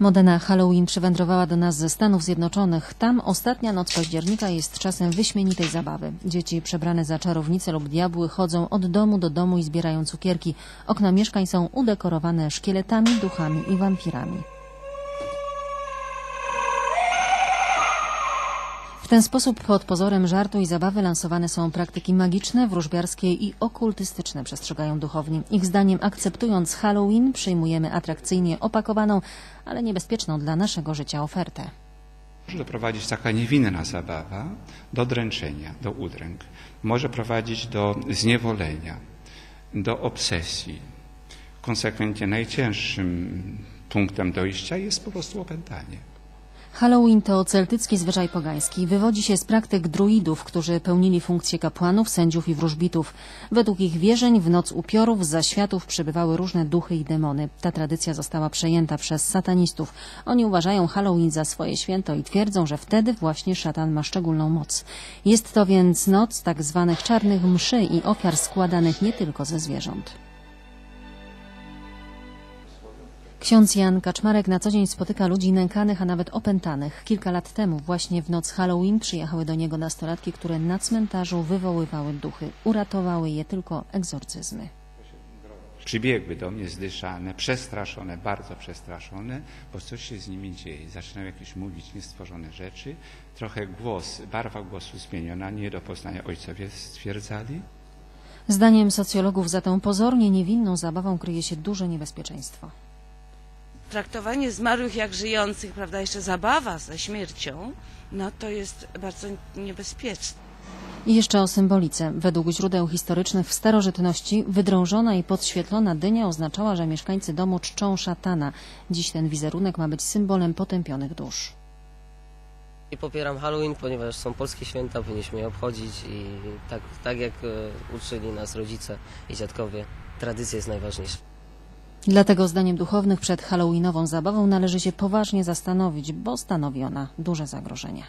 Moda na Halloween przywędrowała do nas ze Stanów Zjednoczonych. Tam ostatnia noc października jest czasem wyśmienitej zabawy. Dzieci przebrane za czarownice lub diabły chodzą od domu do domu i zbierają cukierki. Okna mieszkań są udekorowane szkieletami, duchami i wampirami. Ten sposób pod pozorem żartu i zabawy lansowane są praktyki magiczne, wróżbiarskie i okultystyczne, przestrzegają duchowni. Ich zdaniem akceptując Halloween przyjmujemy atrakcyjnie opakowaną, ale niebezpieczną dla naszego życia ofertę. Może doprowadzić taka niewinna zabawa do dręczenia, do udręk. Może prowadzić do zniewolenia, do obsesji. Konsekwentnie najcięższym punktem dojścia jest po prostu opętanie. Halloween to celtycki zwyczaj pogański. Wywodzi się z praktyk druidów, którzy pełnili funkcje kapłanów, sędziów i wróżbitów. Według ich wierzeń w noc upiorów z zaświatów przybywały różne duchy i demony. Ta tradycja została przejęta przez satanistów. Oni uważają Halloween za swoje święto i twierdzą, że wtedy właśnie szatan ma szczególną moc. Jest to więc noc tak zwanych czarnych mszy i ofiar składanych nie tylko ze zwierząt. Ksiądz Jan Kaczmarek na co dzień spotyka ludzi nękanych, a nawet opętanych. Kilka lat temu, właśnie w noc Halloween, przyjechały do niego nastolatki, które na cmentarzu wywoływały duchy. Uratowały je tylko egzorcyzmy. Przybiegły do mnie zdyszane, przestraszone, bardzo przestraszone, bo coś się z nimi dzieje. Zaczynają jakieś mówić niestworzone rzeczy. Trochę głos, barwa głosu zmieniona, nie do poznania ojcowie stwierdzali. Zdaniem socjologów za tą pozornie niewinną zabawą kryje się duże niebezpieczeństwo. Traktowanie zmarłych jak żyjących, prawda, jeszcze zabawa ze śmiercią, no to jest bardzo niebezpieczne. I jeszcze o symbolice. Według źródeł historycznych w starożytności wydrążona i podświetlona dynia oznaczała, że mieszkańcy domu czczą szatana. Dziś ten wizerunek ma być symbolem potępionych dusz. I popieram Halloween, ponieważ są polskie święta, powinniśmy je obchodzić i tak, tak jak e, uczyli nas rodzice i dziadkowie, tradycja jest najważniejsza. Dlatego zdaniem duchownych przed halloweenową zabawą należy się poważnie zastanowić, bo stanowi ona duże zagrożenie.